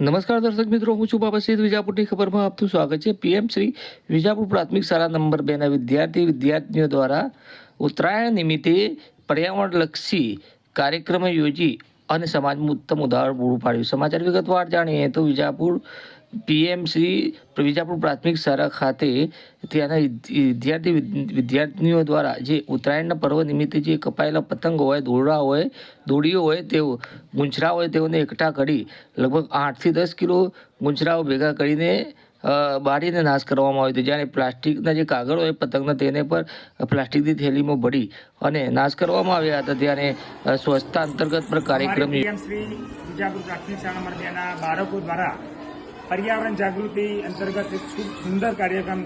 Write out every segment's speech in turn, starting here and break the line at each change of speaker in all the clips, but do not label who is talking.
નમસ્કાર દર્શક મિત્રો, હું છું બાબા સૈદ વિજાપુરની ખબરમાં આપનું સ્વાગત છે. પીએમ શ્રી વિજાપુર પ્રાથમિક શાળા નંબર બેના વિદ્યાર્થી વિદ્યાર્થીઓ દ્વારા ઉત્તરાયણ નિમિત્તે પર્યાવરણલક્ષી કાર્યક્રમ યોજી અને સમાજમાં ઉત્તમ ઉદાહરણ પૂરું પાડ્યું. સમાચાર વિગતવાર જાણીએ તો વિજાપુર પીએમ શ્રી વિજાપુર પ્રાથમિક શાળા ખાતે ત્યાંના વિદ્યાર્થી વિદ્યાર્થીઓ દ્વારા જે ઉત્તરાયણના પર્વ નિમિત્તે જે કપાયેલા પતંગો હોય, દોરડા હોય, દોડીઓ હોય, તેઓ ગુંચરા હોય, તેઓને એકઠા કરી લગભગ આઠથી દસ કિલો ગુંજરાઓ ભેગા કરીને બાળીને નાશ કરવામાં આવ્યો હતો. જ્યારે પ્લાસ્ટિકના જે કાગળ હોય, પતંગના, તેને પર પ્લાસ્ટિકની થેલીમાં ભરી અને નાશ કરવામાં આવ્યા હતા. ત્યારે સ્વચ્છતા અંતર્ગત પણ કાર્યક્રમ
શ્રી પ્રાથમિક શાળા બાળકો દ્વારા પર્યાવરણ જાગૃતિ અંતર્ગત એક ખૂબ સુંદર કાર્યક્રમ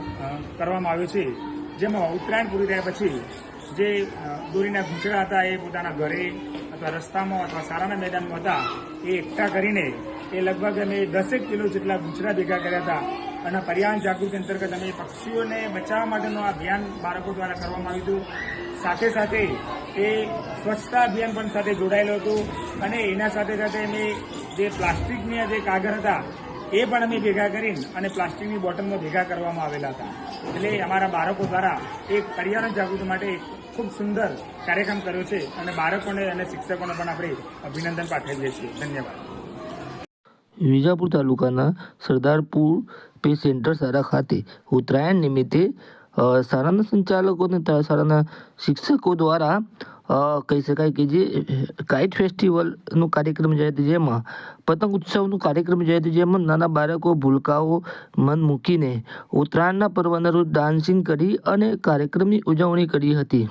કરવામાં આવ્યો છે. જેમાં ઉત્તરાયણ પૂરી થયા પછી જે દોરીના ઘૂંચડા હતા એ પોતાના ઘરે અથવા રસ્તામાં અથવા શાળાના મેદાનમાં હતા, એ એકઠા કરીને એ લગભગ અમે દસેક કિલો જેટલા ઘૂંચડા ભેગા કર્યા હતા. અને પર્યાવરણ જાગૃતિ અંતર્ગત અમે પક્ષીઓને બચાવવા માટેનું આ અભિયાન બાળકો દ્વારા કરવામાં આવ્યું હતું. સાથે સાથે એ સ્વચ્છતા અભિયાન પણ સાથે જોડાયેલું હતું. અને એના સાથે સાથે અમે જે પ્લાસ્ટિકના જે કાગળ હતા એ પણ અમે ભેગા કરીને અને પ્લાસ્ટિકની બોટલમાં ભેગા કરવામાં આવેલા હતા. એટલે અમારા બાળકો દ્વારા એક પર્યાવરણ જાગૃતિ માટે ખૂબ સુંદર કાર્યક્રમ કર્યો છે અને બાળકોને અને શિક્ષકોને પણ આપણે અભિનંદન પાઠવીએ છીએ. ધન્યવાદ.
વિજાપુર તાલુકાના સરદારપુર પે સેન્ટર સારા ખાતે ઉત્તરાયણ નિમિત્તે શાળાના સંચાલકો અને શાળાના શિક્ષકો દ્વારા કહી શકાય કે જે, કાઇટ ફેસ્ટિવલનો કાર્યક્રમ જાય હતો જેમાં, પતંગ ઉત્સવનો કાર્યક્રમ જાય હતો જેમાં નાના બાળકો, ભૂલકાઓ મન મૂકીને ઉત્તરાયણના પર્વના રોજ ડાન્સિંગ કરી અને કાર્યક્રમની ઉજવણી કરી હતી.